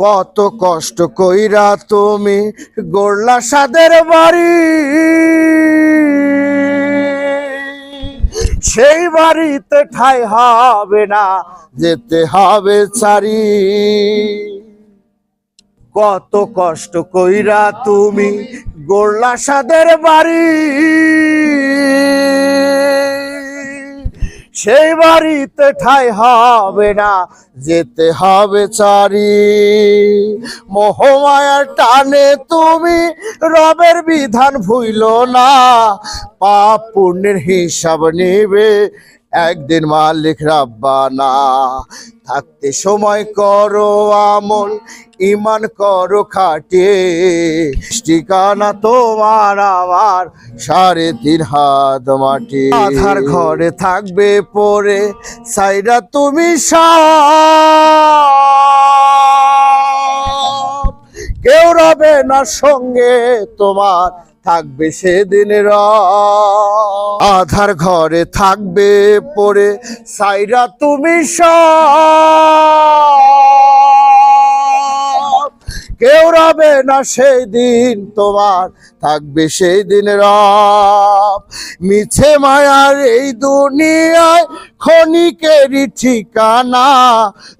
কত কষ্ট কইরা তুমি গোড়লা সাদের বাড়ি। সেই বাড়িতে ঠাই হবে না, যেতে হবে চারি। কত কষ্ট কইরা তুমি গোল্লা সাদের বাড়ি। সেই বাড়িতে ঠাই হবে না, যেতে হবে চারি। মোহমায়ার টানে তুমি রবের বিধান ভুইল না, পাপ পুণ্যের হিসাব নেবে। একদিন মালিক রাব্বানা, থাকতে সময় করো আমল ইমান করো খাটে। ঠিকানা তোমার আমার সাড়ে তিন হাত মাটি। আধার ঘরে থাকবে পরে, সাইরা তুমি সব না সঙ্গে তোমার থাকবে সেদিনের আধার ঘরে থাকবে পরে সাইরা তুমি স কেউ রাবে না সেই দিন তোমার থাকবে সেই দিন রব মিছে মায়ার এই দুনিয়ায় ক্ষণিকেরই ঠিকানা,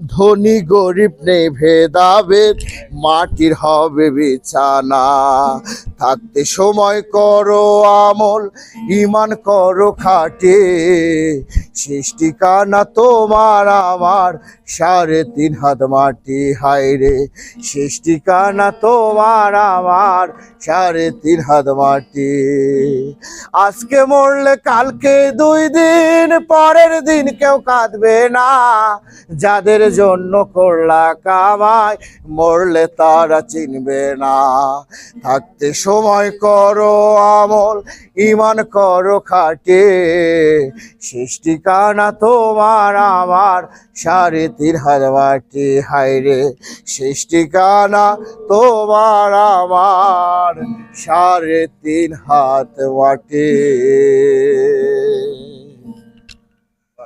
ধনী গরিব নেই ভেদাভেদ, মাটির হবে বিছানা। থাকতে সময় করো আমল ইমান করো খাটে। শেষ ঠিকানা তোমার আমার, সাড়ে তিন হাত মাটি হাইরে শেষ ঠিকানা তোমার আমার, সাড়ে তিন হাত মাটি। আজকে মরলে কালকে দুই দিন, পরের দিন কেউ কাঁদবে না। যাদের জন্য করলা কামাই, মরলে তারা চিনবে না। থাকতে সময় করো আমল ইমান করো খাটে। শেষ ঠিকানা তোমার আমার, সাড়ে তিন হাত মাটি হাইরে শেষ ঠিকানা তোমার আমার। সাড়ে তিন হাত মাটি